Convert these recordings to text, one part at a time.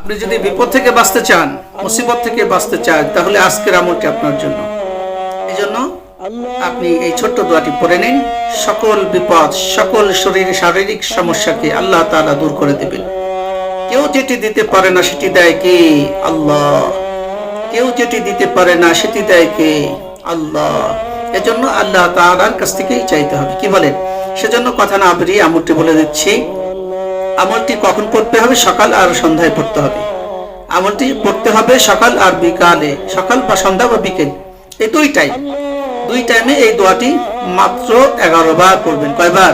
আপনি যদি বিপদ থেকে বাঁচতে চান, মুসিবত থেকে বাঁচতে চান, তাহলে আজকের আমলটি আপনার জন্য। এই জন্য আপনি এই ছোট্ট দোয়াটি পড়ে নিন। সকল বিপদ, সকল শরীর শারীরিক সমস্যাকে আল্লাহ তাআলা দূর করে দেবেন। কেউ যেটি দিতে পারে না, সেটি দেয় কে? আল্লাহ। কেউ যেটি দিতে পারে না, সেটি দেয় কে? আল্লাহ। এজন্য আল্লাহ তাআলার কাছ থেকেই চাইতে হবে। কি বলেন? সেজন্য কথা না বেরিয়ে আমলটি বলে দিচ্ছি। আমলটি কখন পড়তে হবে সকাল আর সন্ধ্যায় পড়তে হবে আমলটি পড়তে হবে সকাল আর বিকালে সকাল বা সন্ধ্যা বা বিকেল এই দুই টাইম দুই টাইমে এই দোয়াটি মাত্র এগারো বার পড়বেন কয়বার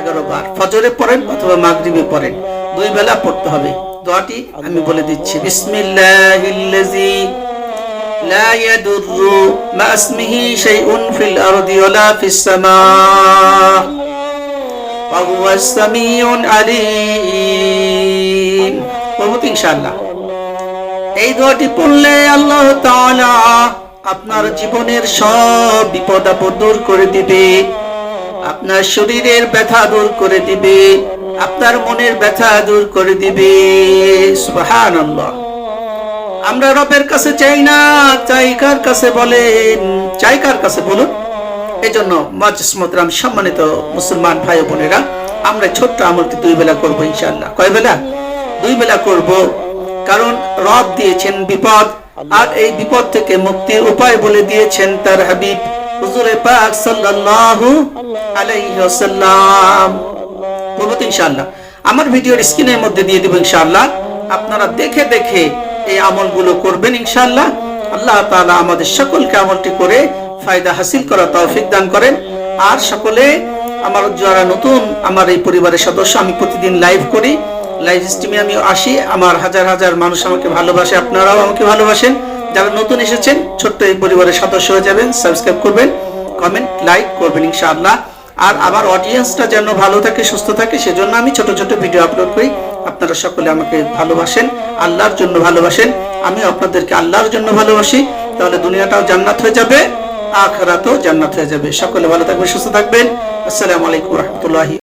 এগারো বার ফজরে পড়েন অথবা মাগরিবে পড়েন দুই বেলা পড়তে হবে দোয়াটি আমি বলে দিচ্ছি বিসমিল্লাহিল্লাযী لا يضر مع اسمه شيء في الأرض ولا في السماء وهو السميع العليم পড়বো তো ইনশাআল্লাহ এই দোয়াটি পড়লে আল্লাহ তাআলা আপনার জীবনের সব বিপদ আপদ দূর করে দিবে আপনার শরীরের ব্যথা দূর করে দিবে আপনার মনের ব্যথা দূর করে দিবে সুবহানাল্লাহ আমরা রবের কাছে চাই না চাই কার কাছে বলেন চাই কার কাছে বলুন এই জন্য মজসমতরাম সম্মানিত মুসলমান ভাই ও বোনেরা আমরা ছোট্ট আমলটি দুই বেলা করব ইনশাল্লাহ কয় বেলা? দুই বেলা করব। কারণ রব দিয়েছেন বিপদ, আর এই বিপদ থেকে মুক্তির উপায় বলে দিয়েছেন তার হাবিব, হুজুরে পাক সাল্লাল্লাহু আলাইহি ওয়াসাল্লাম। বলব ইনশাআল্লাহ। আমার ভিডিওর স্ক্রিনের মধ্যে দিয়ে দেবো ইনশাআল্লাহ। আপনারা দেখে দেখে এই আমলগুলো করবেন ইনশাআল্লাহ। আল্লাহ তাআলা আমাদের সকলকে আমলটি করে ফায়দা হাসিল করা তৌফিক দান করেন। আর সকলে আমার যারা নতুন, আমার এই পরিবারের সদস্য, আমি প্রতিদিন লাইভ করি। লাইভ স্ট্রিমে আমি আসি। আমার হাজার হাজার মানুষ আমাকে ভালোবাসে, আপনারাও আমাকে ভালোবাসেন। যারা নতুন এসেছেন, ছোট্ট এই পরিবারের সদস্য হয়ে যাবেন সাবস্ক্রাইব করবেন কমেন্ট লাইক করবেন ইনশাআল্লাহ। আর আমার অডিয়েন্সটা যেন ভালো থাকে, সুস্থ থাকে, সেজন্য আমি ছোট ছোট ভিডিও আপলোড করি। আপনারা সকলে আমাকে ভালোবাসেন, আল্লাহর জন্য ভালোবাসেন। আমি আপনাদেরকে আল্লাহর জন্য ভালোবাসি। তাহলে দুনিয়াটাও জান্নাত হয়ে যাবে। আখরাতও জান্নাত হয়ে যাবে। সকলে ভালো থাকবেন সুস্থ থাকবেন। আসসালামু আলাইকুম রহমতুল্লাহি।